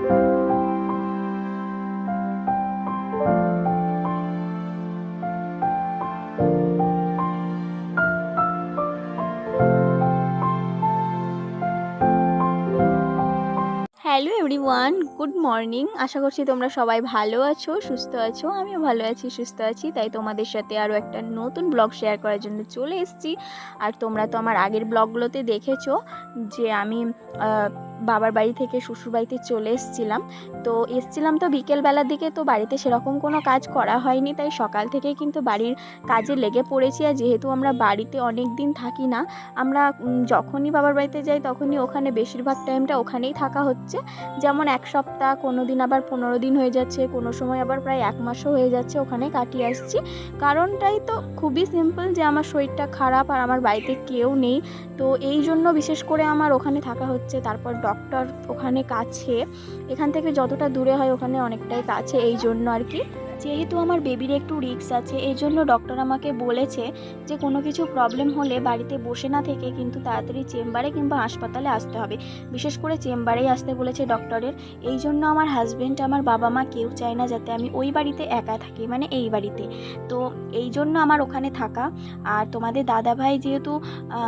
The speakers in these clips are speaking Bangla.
হ্যালো এভরিওয়ান গুড মর্নিং আশা করছি তোমরা সবাই ভালো আছো, সুস্থ আছো। আমিও ভালো আছি, সুস্থ আছি। তাই তোমাদের সাথে আরও একটা নতুন ব্লগ শেয়ার করার জন্য চলে এসেছি। আর তোমরা তো আমার আগের ব্লগগুলোতে দেখেছ যে আমি বাবার বাড়ি থেকে শ্বশুর বাড়িতে চলে এসেছিলাম। তো এসছিলাম তো বিকেলবেলার দিকে, তো বাড়িতে সেরকম কোনো কাজ করা হয়নি। তাই সকাল থেকেই কিন্তু বাড়ির কাজে লেগে পড়েছি। আর যেহেতু আমরা বাড়িতে অনেক দিন থাকি না, আমরা যখনই বাবার বাড়িতে যাই তখনই ওখানে বেশিরভাগ টাইমটা ওখানেই থাকা হচ্ছে। যেমন এক সপ্তাহ, কোনো দিন আবার পনেরো দিন হয়ে যাচ্ছে, কোনো সময় আবার প্রায় এক মাসও হয়ে যাচ্ছে ওখানে কাটিয়ে আসছি। কারণটাই তো খুবই সিম্পল যে আমার শরীরটা খারাপ আর আমার বাড়িতে কেউ নেই। তো এই জন্য বিশেষ করে আমার ওখানে থাকা হচ্ছে। তারপর ডক্টর ওখানে কাছে। এখান থেকে যতটা দূরে হয় ওখানে অনেকটাই কাছে, এই জন্য আর কি। যেহেতু আমার বেবির একটু রিস্ক আছে এই জন্য ডক্টর আমাকে বলেছে যে কোনো কিছু প্রবলেম হলে বাড়িতে বসে না থেকে কিন্তু তাড়াতাড়ি চেম্বারে কিংবা হাসপাতালে আসতে হবে। বিশেষ করে চেম্বারেই আসতে বলেছে ডক্টরের এই জন্য আমার হাজবেন্ড আমার বাবা মা কেউ চায় না যাতে আমি ওই বাড়িতে একা থাকি মানে এই বাড়িতে। তো এই জন্য আমার ওখানে থাকা। আর তোমাদের দাদা ভাই যেহেতু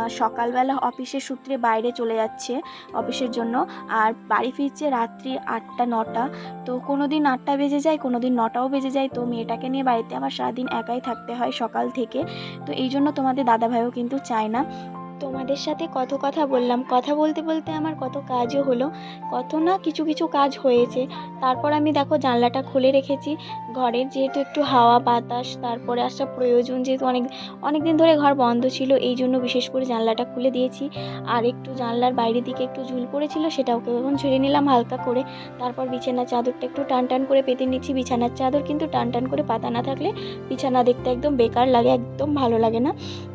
সকালবেলা অফিসের সূত্রে বাইরে চলে যাচ্ছে অফিসের জন্য। আর বাড়ি ফিরছে রাত্রি আটটা, নটা। তো কোনো দিন আটটা বেজে যায় কোনো দিন নটাও বেজে যায়। তো মেয়েটাকে নিয়ে বাড়িতে আমার সারাদিন একাই থাকতে হয় সকাল থেকে। তো এই জন্য তোমাদের দাদাভাইও কিন্তু চায় না। তোমাদের সাথে কত কথা বললাম। কথা বলতে বলতে আমার কত কাজও হলো। কত না কিছু কিছু কাজ হয়েছে। তারপর আমি দেখো জানলাটা খুলে রেখেছি। ঘরের যেহেতু একটু হাওয়া, বাতাস, তারপরে আসা প্রয়োজন যেহেতু অনেক অনেক দিন ধরে ঘর বন্ধ ছিল, এই জন্য বিশেষ করে জানলাটা খুলে দিয়েছি। আর একটু জানলার বাইরের দিকে একটু ঝুল পড়েছিল সেটাকে এখন ছেড়ে নিলাম হালকা করে। তারপর বিছানার চাদরটা একটু টান টান করে পেতে নিচ্ছি। বিছানার চাদর কিন্তু টান টান করে পাতা না থাকলে বিছানা দেখতে একদম বেকার লাগে, একদম ভালো লাগে না।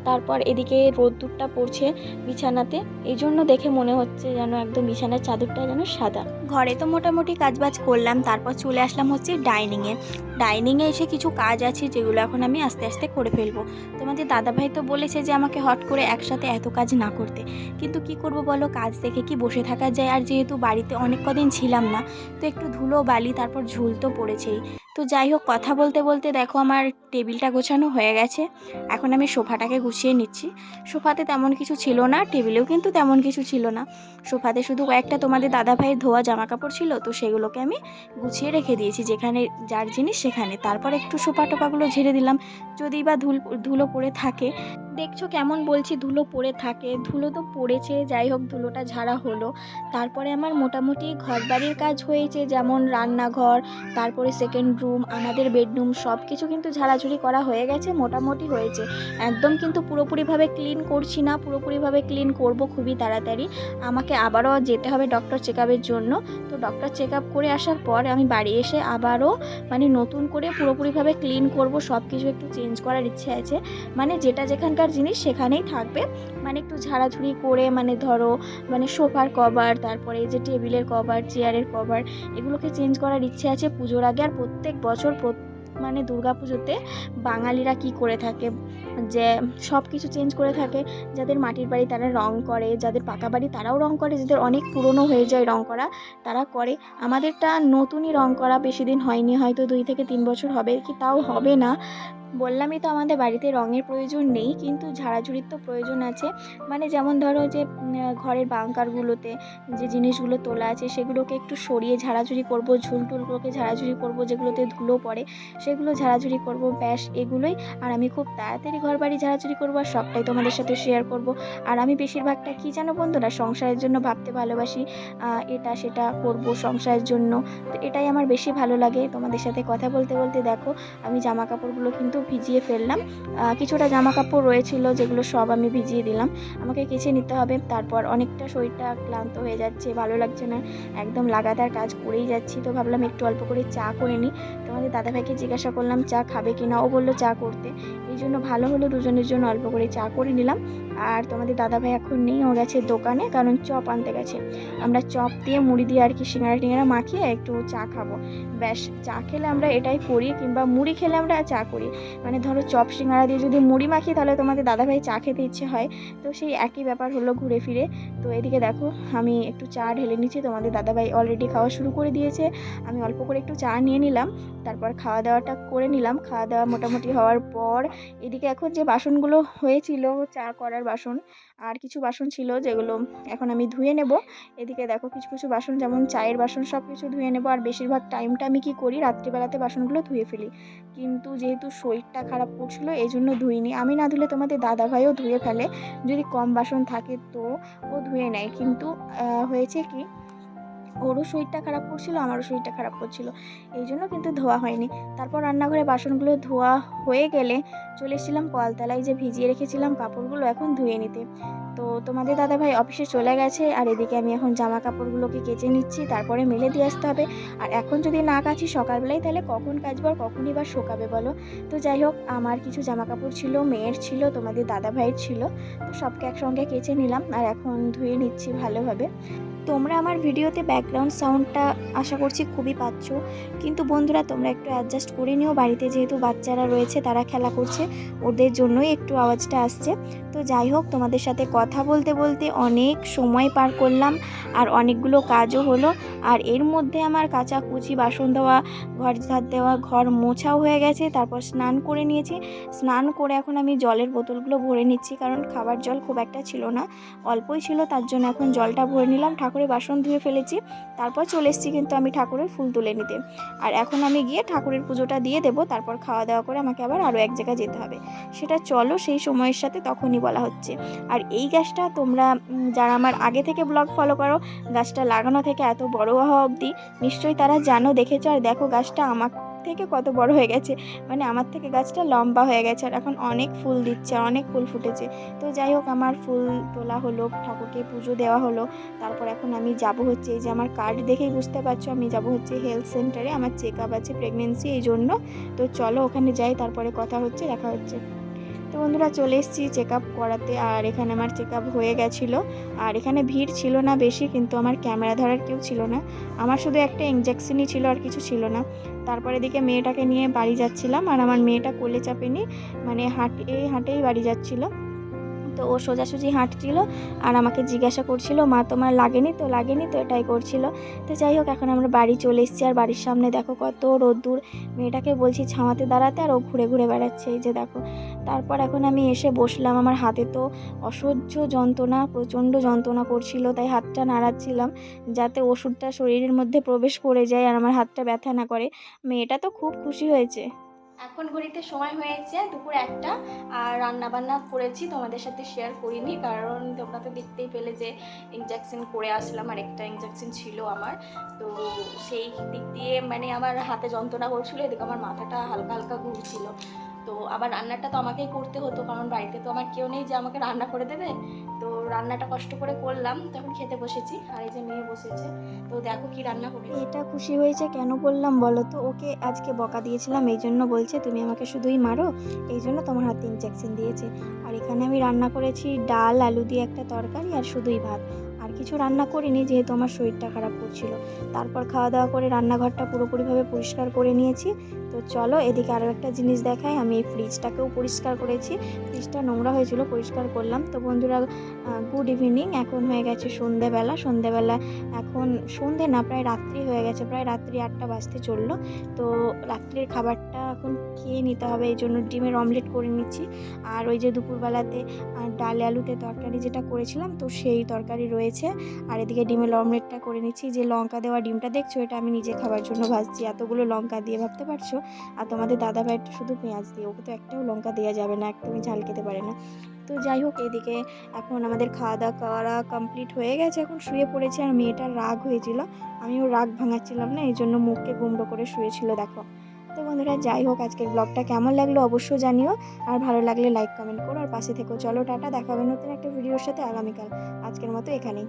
তারপর এদিকে রোদ্দুরটা পড়ছে বিছানাতে। এই জন্য দেখে মনে হচ্ছে যেন একদম বিছানার চাদরটা যেন সাদা। ঘরে তো মোটামুটি কাজবাজ করলাম, তারপর চলে আসলাম হচ্ছে ডাইনিংয়ে। ডাইনিংয়ে এসে কিছু কাজ আছে যেগুলো এখন আমি আস্তে আস্তে করে ফেলব। তোমাদের দাদাভাই তো বলেছে যে আমাকে হট করে একসাথে এত কাজ না করতে। কিন্তু কি করব বলো, কাজ দেখে কি বসে থাকা যায়? আর যেহেতু বাড়িতে অনেক কদিন ছিলাম না, তো একটু ধুলো বালি, তারপর ঝুল তো পড়েছেই। তো যাই হোক, কথা বলতে বলতে দেখো আমার টেবিলটা গোছানো হয়ে গেছে। এখন আমি সোফাটাকে গুছিয়ে নিচ্ছি। সোফাতে তেমন কিছু ছিল না, টেবিলেও কিন্তু তেমন কিছু ছিল না। সোফাতে শুধু কয়েকটা তোমাদের দাদা ভাইয়ের ধোয়া জামা কাপড় ছিল, তো সেগুলোকে আমি গুছিয়ে রেখে দিয়েছি, যেখানে যার জিনিস সেখানে। তারপর একটু সোফা টোপাগুলো ঝেড়ে দিলাম। যদি বা ধুল, ধুলো পড়ে থাকে। দেখছ কেমন বলছি, ধুলো পড়ে থাকে। ধুলো তো পড়েছে, যাই হোক ধুলোটা ঝাড়া হলো। তারপরে আমার মোটামুটি ঘর বাড়ির কাজ হয়েছে, যেমন রান্নাঘর, তারপরে সেকেন্ড রুম আমাদের বেডরুম সব কিছু কিন্তু ঝাড়াঝুড়ি করা হয়ে গেছে, মোটামুটি হয়েছে। একদম কিন্তু পুরোপুরিভাবে ক্লিন করছি না, পুরোপুরিভাবে ক্লিন করব খুবই তাড়াতাড়ি। আমাকে আবারও যেতে হবে ডক্টর চেক জন্য। ডক্টর চেক আপ করে আসার পর আমি বাড়ি এসে আবারও মানে নতুন করে পুরোপুরিভাবে ক্লিন করব সব কিছু একটু চেঞ্জ করার ইচ্ছে আছে। মানে যেটা যেখানকার জিনিস সেখানেই থাকবে। মানে একটু ঝাড়াঝুড়ি করে মানে ধরো মানে সোফার কভার তারপরে যে টেবিলের কভার চেয়ারের কভার এগুলোকে চেঞ্জ করার ইচ্ছে আছে পুজোর আগে। আর প্রত্যেক বছর মানে দুর্গা পুজোতে বাঙালিরা কি করে থাকে? যে সব কিছু চেঞ্জ করে থাকে। যাদের মাটির বাড়ি তারা রং করে, যাদের পাকা বাড়ি তারাও রং করে, যাদের অনেক পুরনো হয়ে যায় রং করা, তারা করে। আমাদেরটা নতুনই রং করা বেশি দিন হয়নি, হয়তো দুই থেকে তিন বছর হবে, কি তাও হবে না। বললামই তো আমাদের বাড়িতে রঙের প্রয়োজন নেই, কিন্তু ঝাড়াঝুড়ির তো প্রয়োজন আছে। মানে যেমন ধরো যে ঘরের বাঙ্কারগুলোতে যে জিনিসগুলো তোলা আছে, সেগুলোকে একটু সরিয়ে ঝাড়াঝুড়ি করব ঝুল টুলগুলোকে ঝাড়াঝুড়ি করব, যেগুলোতে ধুলো পড়ে, সেগুলো ঝাড়াঝুড়ি করব, ব্যাস এগুলোই। আর আমি খুব তাড়াতাড়ি ঘর বাড়ি ঝাড়াঝুড়ি করব আর সবটাই তোমাদের সাথে শেয়ার করব। আর আমি বেশিরভাগটা কী জানো বন্ধুরা, সংসারের জন্য ভাবতে ভালোবাসি। এটা সেটা করব সংসারের জন্য। তো এটাই আমার বেশি ভালো লাগে তোমাদের সাথে কথা বলতে বলতে। দেখো, আমি জামা কাপড়গুলো কিন্তু ভিজিয়ে ফেললাম। কিছুটা জামা কাপড় রয়েছিল যেগুলো সব আমি ভিজিয়ে দিলাম। আমাকে কেচে নিতে হবে। তারপর অনেকটা শরীরটা ক্লান্ত হয়ে যাচ্ছে, ভালো লাগছে না। একদম লাগাতার কাজ করেই যাচ্ছি। তো ভাবলাম একটু অল্প করে চা করে নিই। তোমাদের দাদাভাইকে জিজ্ঞাসা করলাম, চা খাবে কি না ও বলল, চা করতে। এই জন্য ভালো হলো, দুজনের জন্য অল্প করে চা করে নিলাম। আর তোমাদের দাদাভাই এখন নেই ও গেছে দোকানে, কারণ চপ আনতে গেছে। আমরা চপ দিয়ে মুড়ি দিয়ে আর কি সিঙ্গারা টিঙ্গারা মাখিয়ে একটু চা খাব। ব্যাস, চা খেলে আমরা এটাই করি, কিংবা মুড়ি খেলে আমরা চা করি। মানে ধরো চপ সিঙ্গারা দিয়ে যদি মুড়ি মাখি, তাহলে তোমাদের দাদাভাই চা খেতে ইচ্ছে হয়। তো সেই একই ব্যাপার হলো ঘুরে ফিরে। তো এদিকে দেখো, আমি একটু চা ঢেলে নিচ্ছি। তোমাদের দাদাভাই অলরেডি খাওয়া শুরু করে দিয়েছে। আমি অল্প করে একটু চা নিয়ে নিলাম। তারপর খাওয়া দাওয়াটা করে নিলাম। খাওয়া দাওয়া মোটামুটি হওয়ার পর এদিকে এখন যে বাসনগুলো হয়েছিল, চা করার বাসন, আর কিছু বাসন ছিল যেগুলো এখন আমি ধুয়ে নেব। এদিকে দেখো কিছু কিছু বাসন যেমন চায়ের বাসন সব কিছু ধুয়ে নেব। আর বেশিরভাগ টাইমটা আমি কি করি? রাত্রিবেলাতে বাসনগুলো ধুয়ে ফেলি। কিন্তু যেহেতু শরীরটা খারাপ করছিল এই জন্য ধুইনি। আমি না ধুলে তোমাদের দাদাভাইও ধুয়ে ফেলে। যদি কম বাসন থাকে তো ও ধুয়ে নেয়। কিন্তু হয়েছে কি ওরও শরীরটা খারাপ করছিল, আমারও শরীরটা খারাপ করছিল। এই জন্য কিন্তু ধোয়া হয়নি। তারপর রান্নাঘরে বাসনগুলো ধোয়া হয়ে গেলে চলে এসেছিলাম কলতলায় যে ভিজিয়ে রেখেছিলাম কাপড়গুলো এখন ধুয়ে নিতে। তো তোমাদের দাদাভাই অফিসে চলে গেছে আর এদিকে আমি এখন জামা কাপড়গুলোকে কেচে নিচ্ছি, তারপরে মেলে দিয়ে আসতে হবে। আর এখন যদি না কাচি সকালবেলায়, তাহলে কখন কাচবো আর কখনই বা শোকাবে বলো? তো যাই হোক, আমার কিছু জামা কাপড় ছিল, মেয়ের ছিল, তোমাদের দাদাভাইয়ের ছিল। তো সবকে একসঙ্গে কেচে নিলাম আর এখন ধুয়ে নিচ্ছি ভালোভাবে। তোমরা আমার ভিডিওতে ব্যাকগ্রাউন্ড সাউন্ডটা আশা করছি খুবই পাচ্ছ। কিন্তু বন্ধুরা, তোমরা একটু অ্যাডজাস্ট করে নিও। বাড়িতে যেহেতু বাচ্চারা রয়েছে, তারা খেলা করছে, ওদের জন্যই একটু আওয়াজটা আসছে। তো যাই হোক, তোমাদের সাথে কথা বলতে বলতে অনেক সময় পার করলাম, আর অনেকগুলো কাজও হলো। আর এর মধ্যে আমার কাঁচা কুচি বাসন দেওয়া ঘর ঝাড় দেওয়া, ঘর মোছাও হয়ে গেছে, তারপর স্নান করে নিয়েছি। স্নান করে এখন আমি জলের বোতলগুলো ভরে নিচ্ছি, কারণ খাবার জল খুব একটা ছিল না। অল্পই ছিল, তার জন্য এখন জলটা ভরে নিলাম, ঠাকুরের বাসন ধুয়ে ফেলেছি। তারপর চলে এসেছি কিন্তু আমি ঠাকুরের ফুল তুলে নিতে। আর এখন আমি গিয়ে ঠাকুরের পুজোটা দিয়ে দেবো, তারপর খাওয়া দাওয়া করে আমাকে আবার আরও এক জায়গায় যেতে হবে। সেটা চলো সেই সময়ের সাথে তখনই বলা হচ্ছে। আর এই গাছটা তোমরা যারা আমার আগে থেকে ব্লগ ফলো করো, গাছটা লাগানো থেকে এত বড় হওয়া অবধি নিশ্চয়ই তারা জানো, দেখেছ, আর দেখো গাছটা আমার থেকে কত বড় হয়ে গেছে। মানে আমার থেকে গাছটা লম্বা হয়ে গেছে, আর এখন অনেক ফুল দিচ্ছে, অনেক ফুল ফুটেছে। তো যাই হোক, আমার ফুল তোলা হলো, ঠাকুরকে পুজো দেওয়া হলো। তারপর এখন আমি যাব হচ্ছে এই যে আমার কার্ড দেখেই বুঝতে পারছ, আমি যাব হচ্ছে হেলথ সেন্টারে আমার চেক আপ আছে প্রেগনেন্সি এই জন্য। তো চলো ওখানে যাই, তারপরে কথা হচ্ছে, দেখা হচ্ছে। তো বন্ধুরা চলে এসেছি চেক আপ করাতে আর এখানে আমার চেক আপ হয়ে গেছিল। আর এখানে ভিড় ছিল না বেশি, কিন্তু আমার ক্যামেরা ধরার কেউ ছিল না। আমার শুধু একটা ইঞ্জেকশনই ছিল আর কিছু ছিল না। তারপরে দিকে মেয়েটাকে নিয়ে বাড়ি যাচ্ছিলাম আর আমার মেয়েটা কোলে চাপেনি মানে হাঁটে, হাঁটেই বাড়ি যাচ্ছিল। তো ও সোজাসুজি হাঁটছিল আর আমাকে জিজ্ঞাসা করছিল, মা, তোমার লাগেনি তো? লাগেনি তো? এটাই করছিল। তো যাই হোক, এখন আমরা বাড়ি চলে এসেছি আর বাড়ির সামনে দেখো কত রোদ্দুর। মেয়েটাকে বলছি ছামাতে দাঁড়াতে আর ও ঘুরে ঘুরে বেড়াচ্ছে, এই যে দেখো। তারপর এখন আমি এসে বসলাম আমার হাতে তো অসহ্য যন্ত্রণা, প্রচণ্ড যন্ত্রণা করছিল, তাই হাতটা নাড়াচ্ছিলাম যাতে ওষুধটা শরীরের মধ্যে প্রবেশ করে যায় আর আমার হাতটা ব্যথা না করে। মেয়েটা তো খুব খুশি হয়েছে। এখন ঘড়িতে সময় হয়েছে দুপুর একটা, আর রান্না বান্না করেছি, তোমাদের সাথে শেয়ার করিনি, কারণ তোমরা তো দেখতেই পেলে যে ইঞ্জেকশন করে আসলাম, আর একটা ইঞ্জেকশন ছিল আমার। তো সেই দিক দিয়ে মানে আমার হাতে যন্ত্রণা করছিল, এদিকে আমার মাথাটা হালকা হালকা ঘুরছিল। তো আবার রান্নাটা তো আমাকেই করতে হতো, কারণ বাড়িতে তো আমার কেউ নেই যে আমাকে রান্না করে দেবে। তো রান্নাটা কষ্ট করে করলাম, তখন খেতে বসেছি, আর এই যে মেয়ে বসেছে। তো দেখো কি রান্না করি এটা খুশি হয়েছে, কেন বললাম বলো তো? ওকে আজকে বকা দিয়েছিলাম, এই জন্য বলছে, তুমি আমাকে শুধুই মারো, এই জন্য তোমার হাতে ইঞ্জেকশন দিয়েছে। আর এখানে আমি রান্না করেছি ডাল, আলু দিয়ে একটা তরকারি, আর শুধুই ভাত। আর কিছু রান্না করিনি যেহেতু আমার শরীরটা খারাপ করছিল। তারপর খাওয়া দাওয়া করে রান্নাঘরটা পুরোপুরিভাবে পরিষ্কার করে নিয়েছি। তো চলো এদিকে আরও একটা জিনিস দেখাই। আমি এই ফ্রিজটাকেও পরিষ্কার করেছি। ফ্রিজটা নোংরা হয়েছিল, পরিষ্কার করলাম। তো বন্ধুরা গুড ইভিনিং এখন হয়ে গেছে সন্ধেবেলা। সন্ধেবেলা এখন সন্ধে না, প্রায় রাত্রি হয়ে গেছে। প্রায় রাত্রি আটটা বাজতে চলল। তো রাত্রির খাবারটা এখন খেয়ে নিতে হবে। এই জন্য ডিমের অমলেট করে নিচ্ছি। আর ওই যে দুপুরবেলাতে ডালে আলুতে তরকারি যেটা করেছিলাম, তো সেই তরকারি রয়েছে। আর এদিকে ডিমের অমলেটটা করে নিচ্ছি। যে লঙ্কা দেওয়া ডিমটা দেখছ, এটা আমি নিজে খাবার জন্য ভাজছি। এতগুলো লঙ্কা দিয়ে ভাবতে পারছ? আর তোমাদের দাদা ভাইটা শুধু পেঁয়াজ দিয়ে, ওকে তো একটাও লঙ্কা দেওয়া যাবে না, একদমই ঝাল খেতে পারে না। তো যাই হোক, এদিকে এখন আমাদের খাওয়া দাওয়া করা কমপ্লিট হয়ে গেছে। এখন শুয়ে পড়েছে আর মেয়েটার রাগ হয়েছিল। আমিও রাগ ভাঙাচ্ছিলাম না, এই জন্য মুখকে গুমড়ো করে শুয়েছিল, দেখো। তো বন্ধুরা, যাই হোক, আজকের ব্লগটা কেমন লাগল অবশ্যই জানিও। আর ভালো লাগলে লাইক কমেন্ট করো। আর পাশে থেকেও চলো, টাটা। দেখা হবে নতুন একটা ভিডিওর সাথে। আগামীকাল। আজকের মতো এখানেই।